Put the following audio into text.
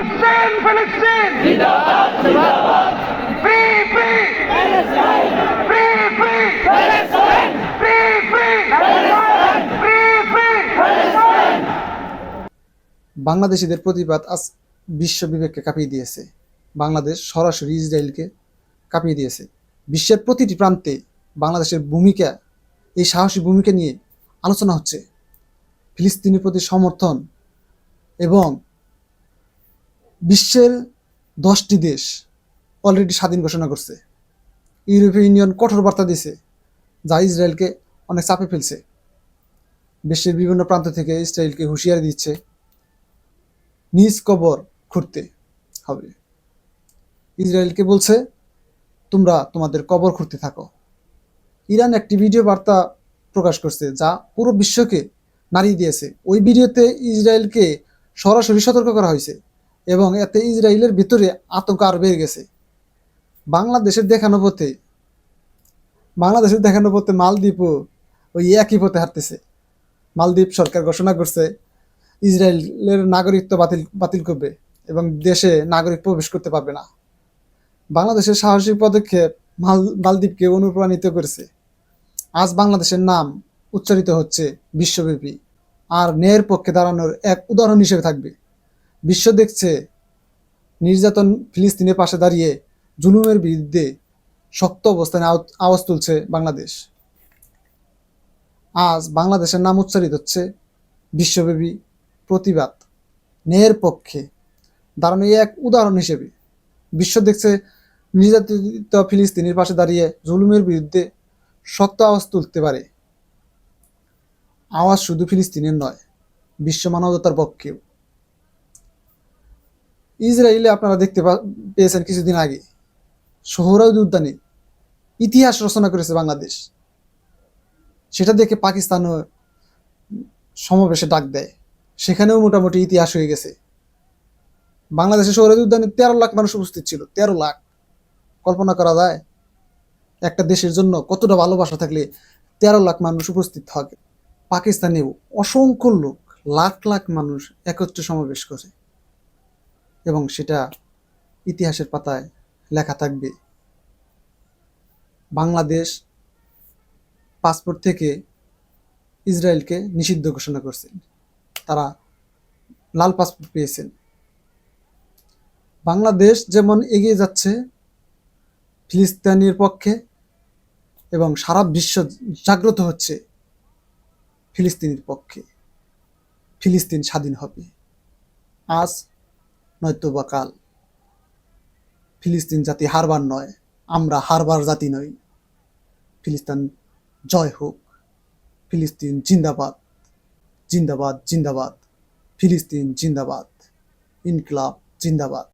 Free, free! বাংলাদেশিদের প্রতিবাদ আজ বিশ্ব বিবেককে কাঁপিয়ে দিয়েছে। বাংলাদেশ সরাসরি ইসরায়েলকে কাঁপিয়ে দিয়েছে। বিশ্বের প্রতিটি প্রান্তে বাংলাদেশের ভূমিকা এই সাহসী ভূমিকা নিয়ে আলোচনা হচ্ছে। ফিলিস্তিনের প্রতি সমর্থন এবং বিশ্বের দশটি দেশ অলরেডি স্বাধীন ঘোষণা করছে। ইউরোপীয় ইউনিয়ন কঠোর বার্তা দিয়েছে, যা ইসরায়েলকে অনেক চাপে ফেলছে। বিশ্বের বিভিন্ন প্রান্ত থেকে ইসরায়েলকে হুঁশিয়ারি দিচ্ছে, নিজ কবর খুঁড়তে হবে। ইসরায়েলকে বলছে, তোমরা তোমাদের কবর খুঁড়তে থাকো। ইরান একটি ভিডিও বার্তা প্রকাশ করছে, যা পুরো বিশ্বকে নাড়িয়ে দিয়েছে। ওই ভিডিওতে ইসরায়েলকে সরাসরি সতর্ক করা হয়েছে। এবং এতে ইসরায়েলের ভিতরে আতঙ্ক আর বেড়ে গেছে। বাংলাদেশের দেখানো পথে, বাংলাদেশের দেখানো পথে মালদ্বীপও ওই একই পথে হাঁটতেছে। মালদ্বীপ সরকার ঘোষণা করছে, ইসরায়েলের নাগরিকত্ব বাতিল বাতিল করবে এবং দেশে নাগরিক প্রবেশ করতে পারবে না। বাংলাদেশের সাহসিক পদক্ষেপ মাল, মালদ্বীপকে অনুপ্রাণিত করেছে। আজ বাংলাদেশের নাম উচ্চারিত হচ্ছে বিশ্বব্যাপী। আর ন্যায়ের পক্ষে দাঁড়ানোর এক উদাহরণ হিসেবে থাকবে। বিশ্ব দেখছে নির্যাতন ফিলিস্তিনের পাশে দাঁড়িয়ে জুলুমের বিরুদ্ধে শক্ত অবস্থানে আও- আওয়াজ তুলছে বাংলাদেশ। আজ বাংলাদেশের নাম উচ্চারিত হচ্ছে বিশ্বব্যাপী প্রতিবাদ। ন্যায়ের পক্ষে দাঁড়ানো এক উদাহরণ হিসেবে বিশ্ব দেখছে নির্যাতিত ফিলিস্তিনের পাশে দাঁড়িয়ে জুলুমের বিরুদ্ধে শক্ত আওয়াজ তুলতে পারে। আওয়াজ শুধু ফিলিস্তিনের নয়, বিশ্ব মানবতার পক্ষেও। ইসরায়েলে আপনারা দেখতে পেয়েছেন কিছুদিন আগে। সোহরাউদ উদ্যানে ইতিহাস রচনা করেছে বাংলাদেশ। সেটা দেখে পাকিস্তানও সমাবেশে ডাক দেয়। সেখানেও মোটামুটি ইতিহাস হয়ে গেছে। বাংলাদেশের শহরের উদ্যানে তেরো লাখ মানুষ উপস্থিত ছিল, তেরো লাখ। কল্পনা করা যায়, একটা দেশের জন্য কতটা ভালোবাসা থাকলে তেরো লাখ মানুষ উপস্থিত থাকে। পাকিস্তানেও অসংখ্য লোক, লাখ লাখ মানুষ একত্রে সমাবেশ করে। এবং সেটা ইতিহাসের পাতায় লেখা থাকবে। বাংলাদেশ পাসপোর্ট থেকে ইসরায়েলকে নিষিদ্ধ ঘোষণা করছেন। তারা লাল পাসপোর্ট পেয়েছেন। বাংলাদেশ যেমন এগিয়ে যাচ্ছে ফিলিস্তিনের পক্ষে এবং সারা বিশ্ব জাগ্রত হচ্ছে ফিলিস্তিনের পক্ষে। ফিলিস্তিন স্বাধীন হবে। আজ নয়তো বা কাল। ফিলিস্তিন জাতি হারবার নয়, আমরা হারবার জাতি নই। ফিলিস্তিন জয় হোক, ফিলিস্তিন জিন্দাবাদ জিন্দাবাদ জিন্দাবাদ। ফিলিস্তিন জিন্দাবাদ, ইনকলাব জিন্দাবাদ।